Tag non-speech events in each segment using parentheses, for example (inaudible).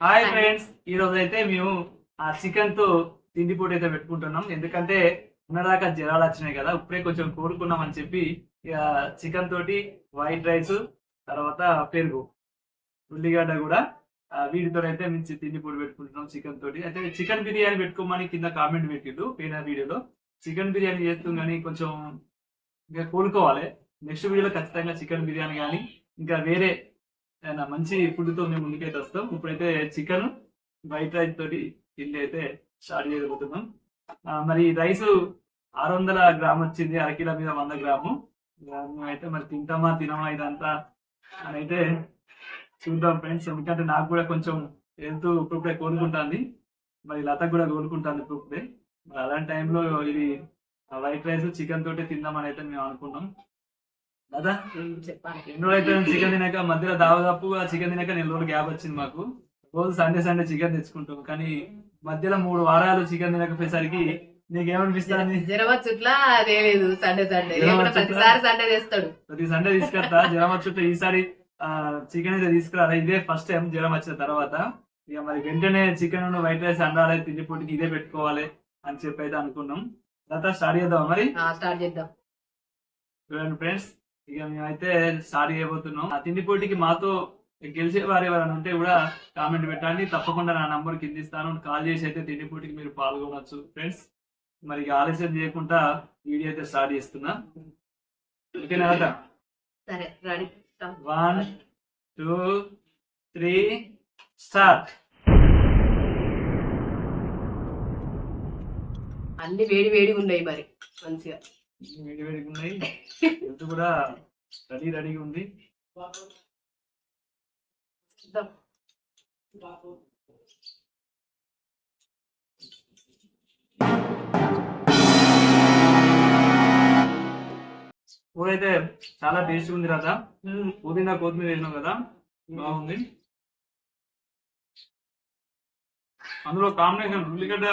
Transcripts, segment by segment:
Hi friends ఈ రోజు అయితే మేము ఆ చికెన్తో తిండి పూట అయితే పెట్టుకుంటున్నాం. ఎందుకంటే ఉన్నదాకా జ్వరాలు వచ్చినాయి కదా ఇప్పుడే కొంచెం కోరుకున్నాం అని చెప్పి ఇక చికెన్ తోటి వైట్ రైస్ తర్వాత పెరుగు ఉల్లిగడ్డ కూడా వీటితో అయితే మంచి తిండి పొడి పెట్టుకుంటున్నాం చికెన్ తోటి. అయితే చికెన్ బిర్యానీ పెట్టుకోమని కింద కామెంట్ పెట్టిండు పోయిన వీడియోలో చికెన్ బిర్యానీ చేస్తాం కానీ కొంచెం ఇంకా కోలుకోవాలి. నెక్స్ట్ వీడియోలో ఖచ్చితంగా చికెన్ బిర్యానీ కానీ ఇంకా వేరే ఏదైనా మంచి ఫుడ్తో మేము ముందుకైతే వస్తాం. ఇప్పుడైతే చికెన్ వైట్ రైస్ తోటి తిండి అయితే స్టార్ట్ చేయగలుగుతున్నాం మరి రైస్ ఆరు వందల గ్రామ్ వచ్చింది. అరకిలో మీద వంద గ్రాము. అయితే మరి తింటామా తినమా ఇదంతా అని అయితే చూద్దాం ఫ్రెండ్స్. ఎందుకంటే నాకు కూడా కొంచెం హెల్త్ ఇప్పుడే కోరుకుంటుంది మరి లత కూడా కోరుకుంటుంది ఇప్పుడే మరి అలాంటి టైంలో ఇది వైట్ రైస్ చికెన్ తోటి తిందామని అయితే మేము అనుకున్నాం. చెప్పాలి ఎన్నో అయితే చికెన్ తినక మధ్యలో దాదాపుగా చికెన్ తినక నెల రోజులు గ్యాప్ వచ్చింది మాకు. రోజు సండే సండే చికెన్ తెచ్చుకుంటాం. కానీ మధ్యలో మూడు వారాలు చికెన్ తినకపోయేసరికి నీకేమనిపిస్తుంది? జ్వరం వచ్చుట్లా అదే లేదు. Sunday Sunday. వచ్చుట్లా? ప్రతిసారి సండే తెస్తాడు. ప్రతి సండే తీసుకొస్తా జ్వరం వచ్చుంటే ఈసారి చికెన్ అయితే తీసుకురా ఇదే ఫస్ట్ టైం జ్వరం వచ్చిన తర్వాత. ఇక మరి వెంటనే చికెన్ వైట్ రైస్ అండాలి తిండి పొట్టికి ఇదే పెట్టుకోవాలి అని చెప్పి అయితే అనుకున్నాం. తర్వాత స్టార్ట్ చేద్దాం మరి? స్టార్ట్ చేద్దాం. చూడండి ఫ్రెండ్స్ ఇక మేమైతే స్టార్ట్ చేయబోతున్నాం ఆ తిండి పోటీకి మాతో గెలిచే వారు ఎవరైనా ఉంటే కూడా కామెంట్ పెట్టండి. తప్పకుండా నా నంబర్ కింద ఇస్తాను. కాల్ చేసి అయితే తిండి పోటీకి మీరు పాల్గొనవచ్చు ఫ్రెండ్స్ మరి ఆలస్యం చేయకుండా వీడియో అయితే స్టార్ట్ చేస్తున్నా. ఓకేనా కదా వన్ టూ త్రీ స్టార్ట్ అన్ని వేడి వేడి ఉన్నాయి మరి మంచిగా. వేడి వేడిగా ఉన్నాయి. కూడా రెడీ రెడీగా ఉంది. కూర అయితే చాలా టేస్ట్ ఉంది రాజా పుదీనా కొత్తిమీర వేసినాం కదా? బాగుంది. అందులో కాంబినేషన్ ఉల్లిగడ్డ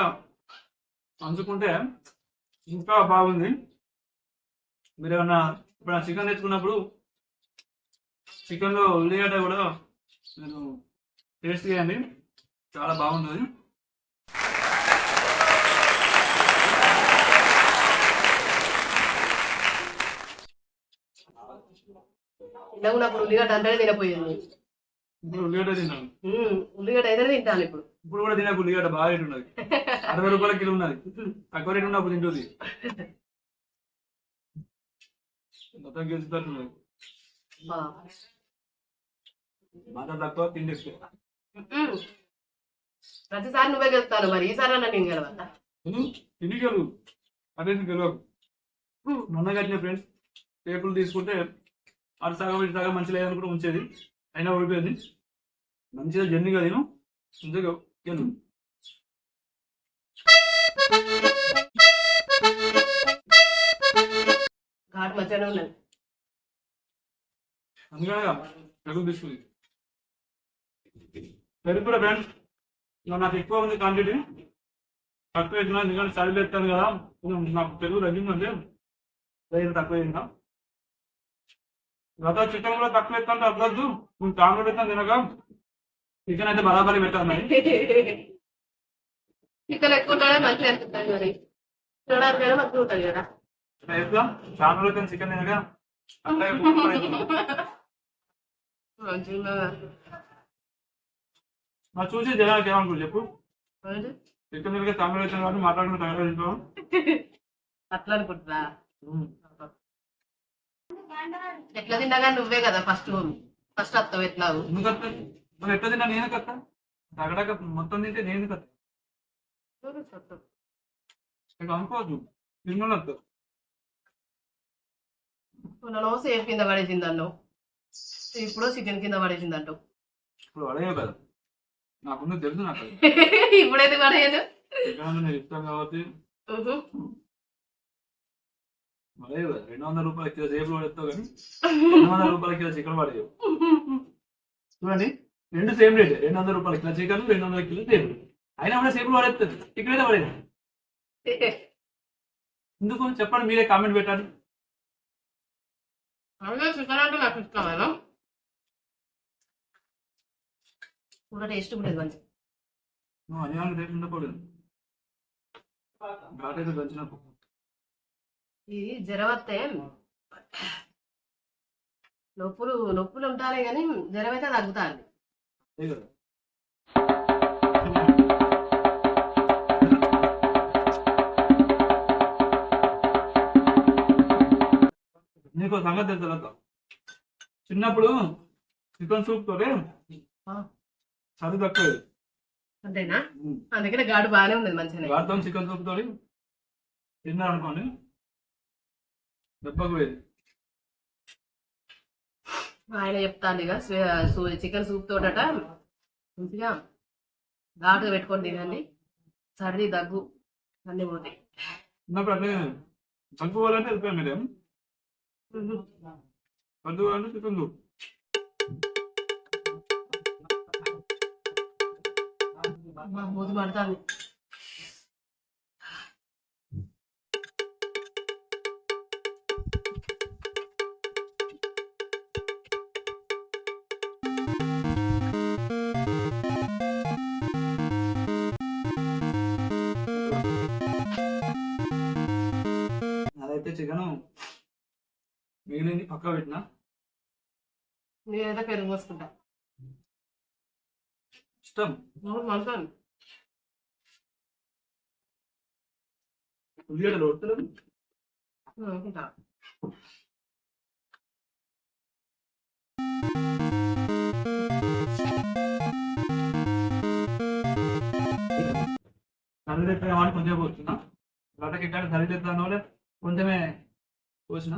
పంచుకుంటే ఇంకా బాగుంది. మీరు ఏమన్నా ఇప్పుడు చికెన్ తెచ్చుకున్నప్పుడు చికెన్లో ఉల్లిగడ్డ కూడా మీరు టేస్ట్ చేయండి. చాలా బాగుంటుంది. చిన్నగా ఉన్నప్పుడు ఉల్లిగడ్డ అంటే తినపోయింది. ఇప్పుడు ఉల్లిగడ్డ తిన్నాను. ఉల్లిగడ్డ అయితే తింటాను ఇప్పుడు. ఇప్పుడు కూడా తినకు ఉల్లిగడ్డ బాగా రేటు ఉన్నది. అరవై రూపాయల కిలో ఉన్నది. తక్కువ రేటు ఉన్నప్పుడు తింటుంది. (laughs) మొత్తం ఆ. మాట తక్కువ తిండి. ప్రతిసారి నువ్వే గెలుస్తాను మరి ఈసారి అన్న నేను గెలవద్దా? తిని గెలువు అదే గెలవకు. మొన్న కట్టిన ఫ్రెండ్స్ టేపులు తీసుకుంటే అటు సగం ఇటు సగం మంచి లేదనుకుంటే ఉంచేది. అయినా ఓడిపోయింది. మంచిగా జర్నీగా తిను మంచిగా గెలు. ఘాటు మంచిగానే ఉన్నది పెరుగు తీసుకుంది. పెరుగు కూడా ఫ్రెండ్స్ నాకు ఎక్కువ ఉంది క్వాంటిటీ తక్కువ వేసిన ఎందుకంటే సరి ఎత్తాను కదా. నాకు పెరుగు తగ్గిందంటే రైలు తక్కువ వేసిన. గత చికెన్ కూడా తక్కువ ఎత్తాంటే అవ్వద్దు నువ్వు కాంగ్రెస్ ఎత్తాను తినక. చికెన్ అయితే బరాబరి పెట్టాను మరి. (laughs) చికెన్ ఎక్కువ మంచిగా అనిపిస్తుంది మరి. చూడడానికి కూడా మంచిగా ఉంటుంది కదా. ఎట్లా చాలా చికెన్ తినక అట్లా? నాకు చూసి జనానికి ఏమనుకో చెప్పు? చికెన్ తినక కాంగ్రెస్ ఎత్తాను కాబట్టి మాట్లాడుకుని తింటాం అట్లా అనుకుంటున్నా. ఎట్లా తిన్నాగా నువ్వే కదా ఫస్ట్ ఫస్ట్ వస్తావు ఎట్లావు ఎందుకు వస్తా నువ్వు ఎట్లా తిన్నా నేను కత్తా తగడక మొత్తం తింటే నేను కత్తా అనుకోవద్దు. తిన్నా నన్ను సేఫ్ కింద పడేసింది అన్నావు ఇప్పుడు చికెన్ కింద పడేసింది అంటావు ఇప్పుడు అడగవు కదా. నాకుంది తెలుసు నాకు. (laughs) ఇప్పుడైతే పడేయదు? చికెన్ నేను ఇస్తాను కాబట్టి. ఉహు. అడగవు కదా. రెండు వందల రూపాయల కిలో సేపు కూడా ఇస్తావు కానీ రెండు వందల రూపాయల కిలో చికెన్ పడేయవు. చూడండి. రెండు సేమ్ రేట్. రెండు వందల రూపాయల కిలో చికెన్ రెండు వందల కిలో సేపు అయినా కూడా సేపులు పడేస్తుంది ఇక్కడైతే పడేది (laughs) ఎందుకు? చెప్పండి మీరే కామెంట్ పెట్టండి. అదే చికెన్ అంటే నాకు కూర టేస్ట్ ఉండేది మంచి ఉండకూడదు ఘాటైతే దంచినప్పుడు ఈ జ్వరం వస్తే నొప్పులు నొప్పులు ఉంటాయి కానీ జ్వరం అయితే తగ్గుతాంది నీకు సంగతి తెలుసు. చిన్నప్పుడు చికెన్ సూప్ ఆ. చదువు తక్కువ అంతేనా? అందుకనే గాడు బాగానే ఉన్నది మంచిగానే. వాటితో చికెన్ సూప్ తోటి తిన్నా అనుకోండి దెబ్బకు పోయేది. ఆయన చెప్తాను ఇక చికెన్ సూప్ తోటట మంచిగా ఘాటుగా పెట్టుకొని తినండి. సర్ది దగ్గు అన్నీ పోతాయి. చిన్నప్పుడు అట్లే చదువుకోవాలంటే వెళ్ళిపోయాం మీరేం ఉహు. చదువుకోవాలంటే చికెన్ సూప్ అమ్మా, మూతి పడుతుంది అదైతే చికెన్ మిగిలింది పక్క పెట్టిన? నేనైతే పెరుగు పోసుకుంటా ఇష్టం? మంచాను ఉల్లిగడ్డలు కొట్టలేదు అనుకుంటా తెప్పామని కొంచెం పోతున్నా గంటకి ఇక్కడ కర్రీ తెప్పాను కూడా కొంచెమే పోసిన.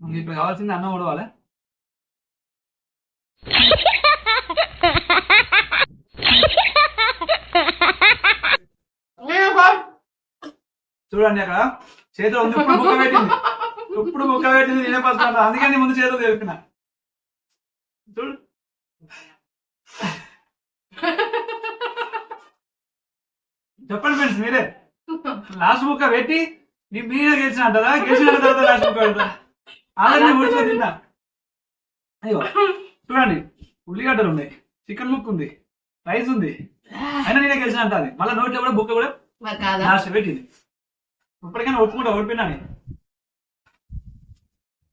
ఇక్కడ కావాల్సింది అన్నం ఉడవాలి? చూడండి అక్కడ చేతిలో ఉంది ఇప్పుడు ముక్క పెట్టింది? ఇప్పుడు ముక్క పెట్టింది నేనే పసుకుంటా అందుకని ముందు చేతిలో తెలిపిన చూడు. చెప్పండి ఫ్రెండ్స్ మీరే. లాస్ట్ ముక్క పెట్టి నీ మీరే గెలిచిన అంటారా? గెలిచిన తర్వాత లాస్ట్ ముక్క పెడతా ఆల్రెడీ అయ్యో (laughs) చూడండి ఉల్లిగడ్డలు ఉన్నాయి చికెన్ ముక్క ఉంది రైస్ ఉంది. అయినా నేనే గెలిచిన అంటాది. మళ్ళీ నోట్లో కూడా బుక్క కూడా లాస్ట్ పెట్టింది. ఇప్పటికైనా ఒప్పుకుంటా ఓడిపోయినా.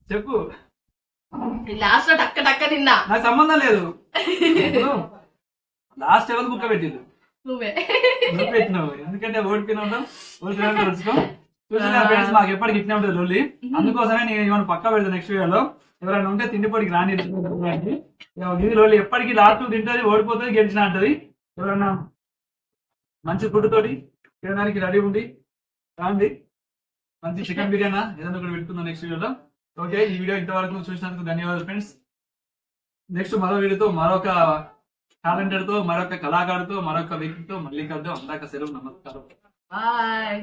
చెప్పు. లాస్ట్లో టక్క టక్క తిన్నా. నాకు సంబంధం లేదు. లాస్ట్ ఎవరు బుక్క పెట్టింది నువ్వే. నువ్వు పెట్టినావు. ఎందుకంటే ఓడిపోయినా ఉంటాం ఓడిపోయినా చూసిన ఫ్రెండ్స్ మాకు ఎప్పటికి ఇట్నే ఉంటుంది లొల్లి. అందుకోసమే నేను ఏమైనా పక్క పెడతాను నెక్స్ట్ వీడియోలో ఎవరైనా ఉంటే తిండిపోడికి రాని ఇది లొల్లి ఎప్పటికీ లాస్ట్ తింటది ఓడిపోతుంది గెలిచిన అంటది. ఎవరన్నా మంచి ఫుడ్ తోటి తినడానికి రెడీ ఉంది రాండి. మంచి చికెన్ బిర్యానీ ఏదైనా ఒకటి పెట్టుకుందాం నెక్స్ట్ వీడియోలో ఓకే ఈ వీడియో ఇంతవరకు చూసినందుకు ధన్యవాదాలు ఫ్రెండ్స్ నెక్స్ట్ మరో వీడియోతో మరొక టాలెంటెడ్తో మరొక కళాకారుతో మరొక వ్యక్తితో మళ్ళీ కలుద్దాం. అందాక సెలవు నమస్కారం. బాయ్